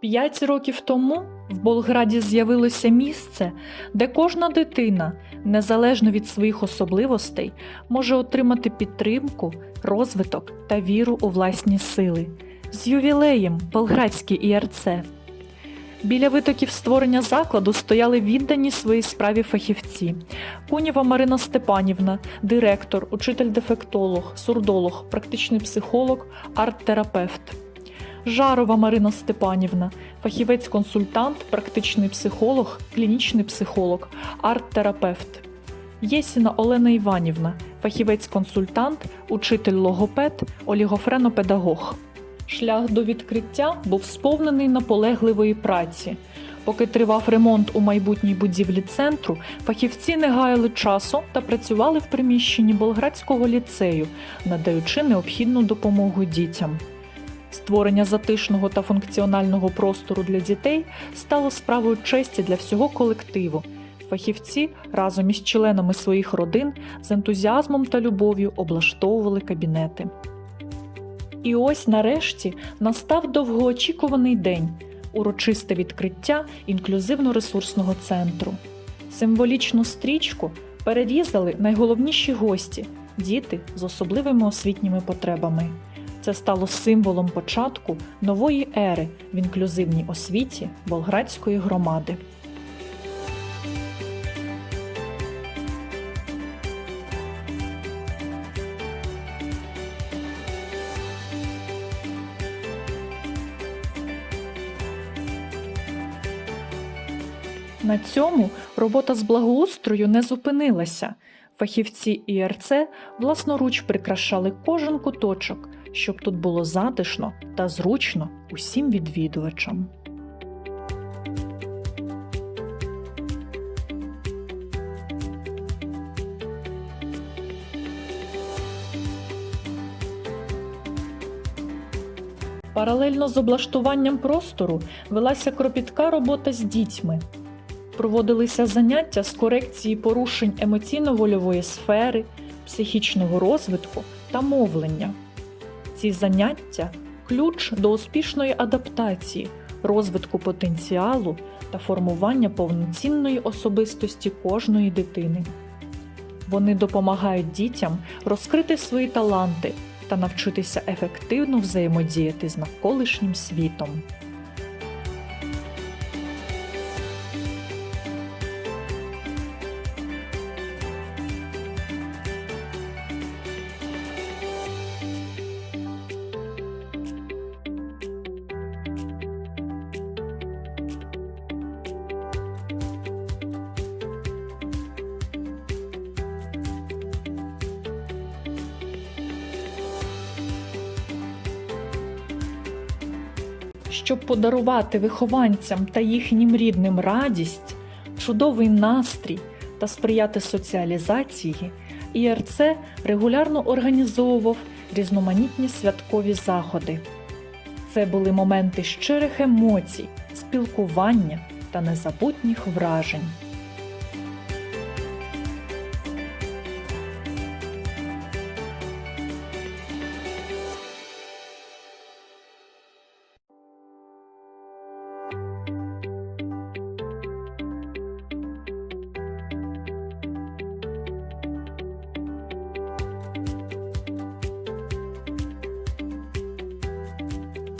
П'ять років тому в Болграді з'явилося місце, де кожна дитина, незалежно від своїх особливостей, може отримати підтримку, розвиток та віру у власні сили. З ювілеєм Болградський ІРЦ. Біля витоків створення закладу стояли віддані своїй справі фахівці. Куніва Марина Степанівна, директор, учитель-дефектолог, сурдолог, практичний психолог, арт-терапевт. Жарова Марина Степанівна, фахівець-консультант, практичний психолог, клінічний психолог, арт-терапевт. Єсіна Олена Іванівна, фахівець-консультант, учитель-логопед, олігофренопедагог. Шлях до відкриття був сповнений наполегливої праці. Поки тривав ремонт у майбутній будівлі центру, фахівці не гаяли часу та працювали в приміщенні Болградського ліцею, надаючи необхідну допомогу дітям. Створення затишного та функціонального простору для дітей стало справою честі для всього колективу. Фахівці разом із членами своїх родин з ентузіазмом та любов'ю облаштовували кабінети. І ось нарешті настав довгоочікуваний день урочисте відкриття інклюзивно-ресурсного центру. Символічну стрічку перерізали найголовніші гості діти з особливими освітніми потребами. Це стало символом початку нової ери в інклюзивній освіті Болградської громади. На цьому робота з благоустрою не зупинилася. Фахівці ІРЦ власноруч прикрашали кожен куточок, щоб тут було затишно та зручно усім відвідувачам. Паралельно з облаштуванням простору велася кропітка робота з дітьми. Проводилися заняття з корекції порушень емоційно-вольової сфери, психічного розвитку та мовлення. Ці заняття ключ до успішної адаптації, розвитку потенціалу та формування повноцінної особистості кожної дитини. Вони допомагають дітям розкрити свої таланти та навчитися ефективно взаємодіяти з навколишнім світом. Щоб подарувати вихованцям та їхнім рідним радість, чудовий настрій та сприяти соціалізації, ІРЦ регулярно організовував різноманітні святкові заходи. Це були моменти щирих емоцій, спілкування та незабутніх вражень.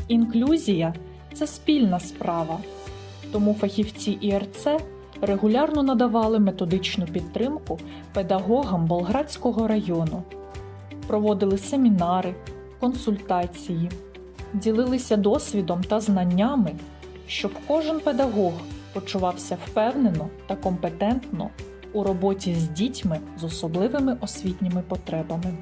Інклюзія це спільна справа, тому фахівці ІРЦ регулярно надавали методичну підтримку педагогам Болградського району, проводили семінари, консультації, ділилися досвідом та знаннями, щоб кожен педагог почувався впевнено та компетентно у роботі з дітьми з особливими освітніми потребами.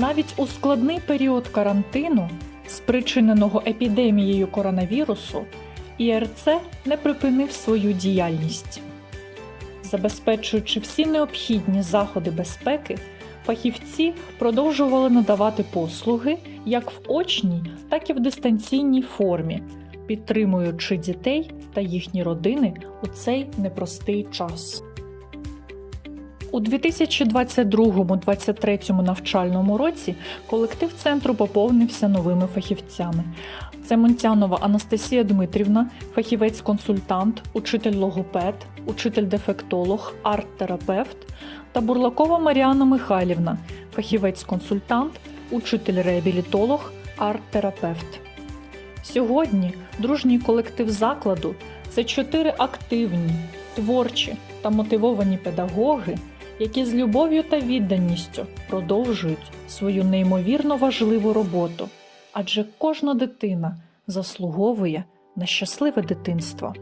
Навіть у складний період карантину, спричиненого епідемією коронавірусу, ІРЦ не припинив свою діяльність. Забезпечуючи всі необхідні заходи безпеки, фахівці продовжували надавати послуги як в очній, так і в дистанційній формі, підтримуючи дітей та їхні родини у цей непростий час. У 2022-2023 навчальному році колектив центру поповнився новими фахівцями. Це Монтянова Анастасія Дмитрівна, фахівець-консультант, учитель-логопед, учитель-дефектолог, арт-терапевт та Бурлакова Маріана Михайлівна, фахівець-консультант, учитель-реабілітолог, арт-терапевт. Сьогодні дружній колектив закладу це чотири активні, творчі та мотивовані педагоги, які з любов'ю та відданістю продовжують свою неймовірно важливу роботу, адже кожна дитина заслуговує на щасливе дитинство.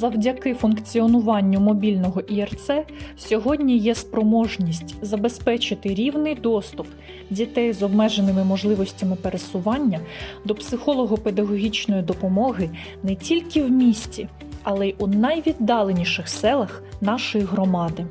Завдяки функціонуванню мобільного ІРЦ сьогодні є спроможність забезпечити рівний доступ дітей з обмеженими можливостями пересування до психолого-педагогічної допомоги не тільки в місті, але й у найвіддаленіших селах нашої громади.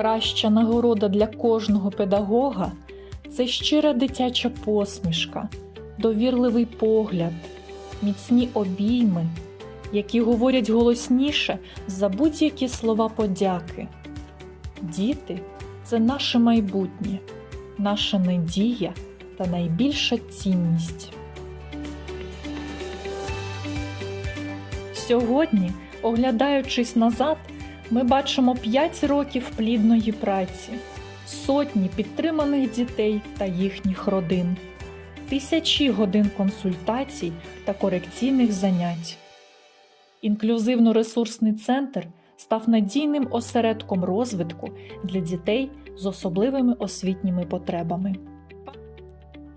Краща нагорода для кожного педагога це щира дитяча посмішка, довірливий погляд, міцні обійми, які говорять голосніше за будь-які слова подяки. Діти це наше майбутнє, наша надія та найбільша цінність. Сьогодні, оглядаючись назад, ми бачимо 5 років плідної праці, сотні підтриманих дітей та їхніх родин, тисячі годин консультацій та корекційних занять. Інклюзивно-ресурсний центр став надійним осередком розвитку для дітей з особливими освітніми потребами.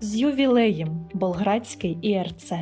З ювілеєм Болградський ІРЦ.